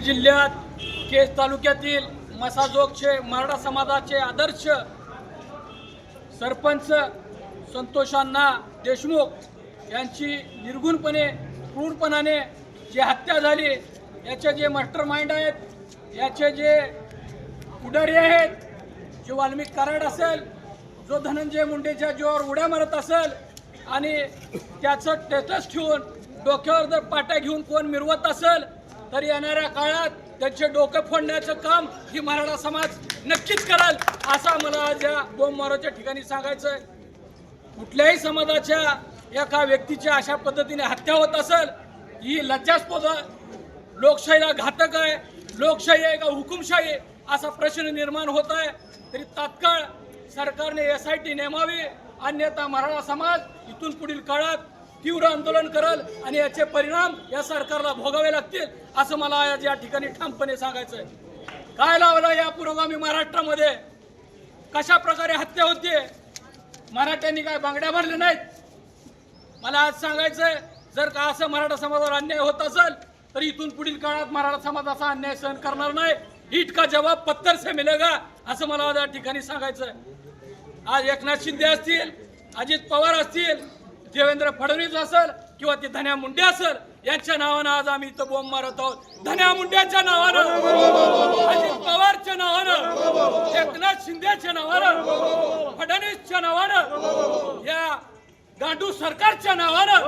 जिल्ह्यात केस तालुक्यातील मसाजोगचे मराठा समाजाचे आदर्श सरपंच संतोषांना देशमुख यांची निर्गुणपणे क्रूरपणाने जी हत्या झाली याचे जे मास्टर माइंड आहेत याचे जे पुढारी आहेत जे वाल्मिक कराड असेल जो धनंजय मुंडेच्या जीवावर उड्या मारत असेल आणि त्याचं टेटस ठेवून डोक्यावर जर पाट्या घेऊन कोण मिरवत असेल तर येणाऱ्या काळात त्यांचे डोकं फोडण्याचं काम ही मराठा समाज नक्कीच कराल असा मला आज या बोंबमारोच्या ठिकाणी सांगायचं आहे कुठल्याही समाजाच्या एका व्यक्तीच्या अशा पद्धतीने हत्या होत असेल ही लज्जास्पद लोकशाहीला घातक आहे लोकशाही आहे का हुकुमशाही असा प्रश्न निर्माण होत आहे. तरी तात्काळ सरकारने एस आय टी नेमावी अन्यथा मराठा समाज इथून पुढील काळात तीव्र आंदोलन कराल आणि याचे परिणाम या सरकारला भोगावे लागतील असं मला आज या ठिकाणी ठामपणे सांगायचं आहे काय लावलं या पुरोगामी महाराष्ट्रामध्ये? कशा प्रकारे हत्या? होते मराठ्यांनी काय बांगड्या भरल्या नाहीत? मला आज सांगायचं आहे जर का असं मराठा समाजावर अन्याय होत असेल तर इथून पुढील काळात मराठा समाज असा अन्याय सहन करणार नाही. ईट का जवाब पत्तर से मिलेगा असं मला आज या ठिकाणी सांगायचंय. आज एकनाथ शिंदे असतील अजित पवार असतील देवेंद्र फडणवीस असेल किंवा ते धन्या मुंडे असेल यांच्या नावानं आज आम्ही इथं बोंब मारत आहोत. धन्या मुंड्याच्या नावानं अजित पवारच्या नावानं एकनाथ शिंदेच्या नावानं फडणवीसच्या नावानं या गांडू सरकारच्या नावानं